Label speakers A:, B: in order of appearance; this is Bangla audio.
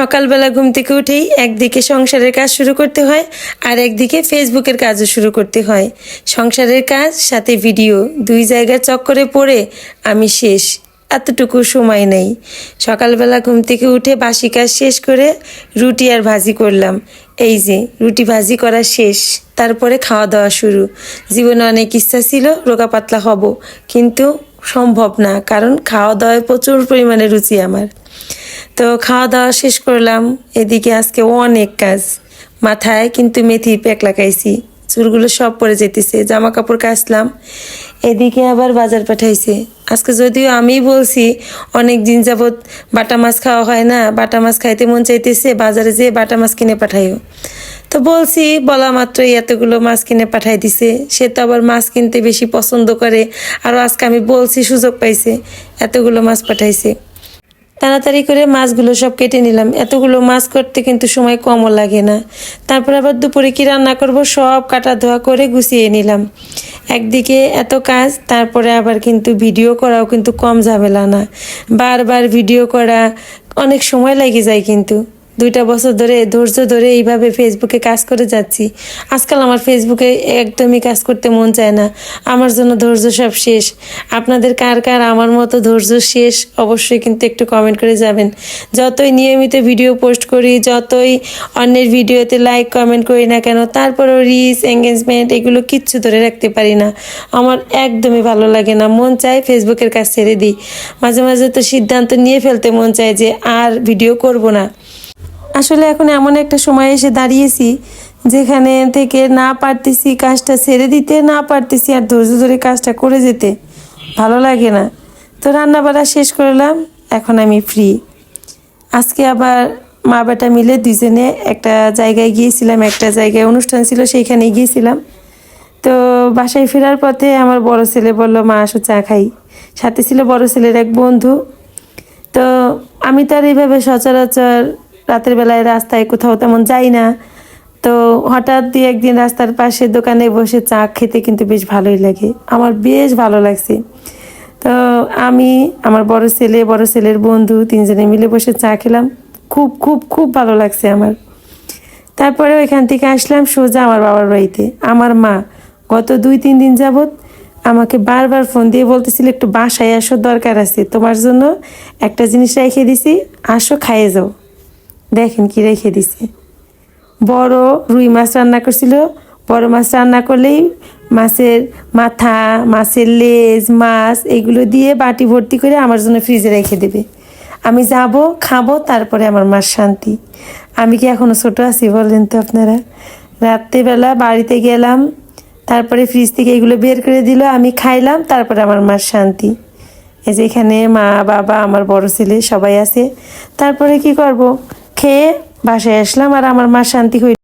A: সকালবেলা ঘুম থেকে উঠেই একদিকে সংসারের কাজ শুরু করতে হয় আর একদিকে ফেসবুকের কাজও শুরু করতে হয়। সংসারের কাজ, সাথে ভিডিও, দুই জায়গায় চক্করে পড়ে আমি শেষ, এতটুকু সময় নেই। সকালবেলা ঘুম থেকে উঠে বাসি কাজ শেষ করে রুটি আর ভাজি করলাম। এই যে, রুটি ভাজি করা শেষ, তারপরে খাওয়া দাওয়া শুরু। জীবনে অনেক ইচ্ছা ছিল, রোগা পাতলা হব, কিন্তু সম্ভব না, কারণ খাওয়া দাওয়ায় প্রচুর পরিমাণে রুচি আমার। তো খাওয়া দাওয়া শেষ করলাম, এদিকে আজকে অনেক কাজ। মাথায় কিন্তু মেথি প্যাক লাগাইছি চুলগুলো সব পরে যেতেছে জামা কাপড় কাচলাম, এদিকে আবার বাজার পাঠাইছে। আজকে যদিও আমি বলছি, অনেক দিন যাবৎ বাটা মাছ খাওয়া হয় না, বাটা মাছ খাইতে মন চাইতেছে, বাজারে যেয়ে বাটা মাছ কিনে পাঠাইও। তো বলছি, বলা মাত্রই এতগুলো মাছ কিনে পাঠাই দিছে। সে তো আবার মাছ কিনতে বেশি পছন্দ করে। আর আজকে আমি বলছি, সুযোগ পাইছে, এতগুলো মাছ পাঠাইছে। তাড়াতাড়ি করে মাছগুলো সব কেটে নিলাম। এতগুলো মাছ করতে কিন্তু সময় কমও লাগে না। তারপর আবার দুপুরে কি রান্না করব, সব কাটা ধোয়া করে গুছিয়ে নিলাম। একদিকে এত কাজ, তারপরে আবার কিন্তু ভিডিও করাও কিন্তু কম ঝামেলা না। বারবার ভিডিও করা অনেক সময় লেগে যায় কিন্তু। দুইটা বছর ধরে, ধৈর্য ধরে এইভাবে ফেসবুকে কাজ করে যাচ্ছি। আজকাল আমার ফেসবুকে একদমই কাজ করতে মন চায় না। আমার জন্য ধৈর্য সব শেষ। আপনাদের কার কার আমার মতো ধৈর্য শেষ? অবশ্যই কিন্তু একটু কমেন্ট করে যাবেন। যতই নিয়মিত ভিডিও পোস্ট করি, যতই অন্যের ভিডিওতে লাইক কমেন্ট করি না কেন, তারপরও রিচ এঙ্গেজমেন্ট এগুলো কিচ্ছু ধরে রাখতে পারি না। আমার একদমই ভালো লাগে না। মন চায় ফেসবুকের কাজ ছেড়ে দিই। মাঝে মাঝে তো সিদ্ধান্ত নিয়ে ফেলতে মন চায় যে আর ভিডিও করব না। আসলে এখন এমন একটা সময় এসে দাঁড়িয়েছি যেখানে থেকে না পারতেছি কাজটা ছেড়ে দিতে, না পারতেছি আর ধৈর্য ধরে কাজটা করে যেতে। ভালো লাগে না। তো রান্না বাড়া শেষ করলাম, এখন আমি ফ্রি আজকে আবার মা বেটা মিলে দুজনে একটা জায়গায় গিয়েছিলাম, একটা জায়গায় অনুষ্ঠান ছিল সেইখানে গিয়েছিলাম। তো বাসায় ফেরার পথে আমার বড় ছেলে বলল, মা, আসো চা খাই। সাথে ছিল বড় ছেলের এক বন্ধু। তো আমি তার এইভাবে সচরাচর রাতের বেলায় রাস্তায় কোথাও তেমন যাই না। তো হঠাৎ দিয়ে একদিন রাস্তার পাশে দোকানে বসে চা খেতে কিন্তু বেশ ভালোই লাগে। আমার বেশ ভালো লাগছে। তো আমি, আমার বড় ছেলে, বড় ছেলের বন্ধু তিনজনে মিলে বসে চা খেলাম। খুব খুব খুব ভালো লাগছে আমার। তারপরে ওইখান থেকে আসলাম সোজা আমার বাবার বাড়িতে। আমার মা গত দুই, তিন দিন যাবৎ আমাকে বারবার ফোন দিয়ে বলতেছিল, একটু বাসায় আসো দরকার আছে। তোমার জন্য একটা জিনিস রেখে দিছি। আসো, খাইয়ে যাও। দেখেন কি রেখে দিছে। বড় রুই মাছ রান্না করছিল। বড় মাছ রান্না করলেই মাছের মাথা, মাছের লেজ, মাছ এগুলো দিয়ে বাটি ভর্তি করে আমার জন্য ফ্রিজে রেখে দেবে। আমি যাব, খাব, তারপরে আমার মার শান্তি। আমি কি এখনও ছোট আছি বলেন তো আপনারা? রাত্রেবেলা বাড়িতে গেলাম, তারপরে ফ্রিজ থেকে এগুলো বের করে দিল, আমি খাইলাম, তারপরে আমার মার শান্তি। এই যে এখানে মা, বাবা, আমার বড় ছেলে সবাই আছে। তারপরে কি করব? খেয়ে বাসায় আসলাম আর আমার মা শান্তি হইল।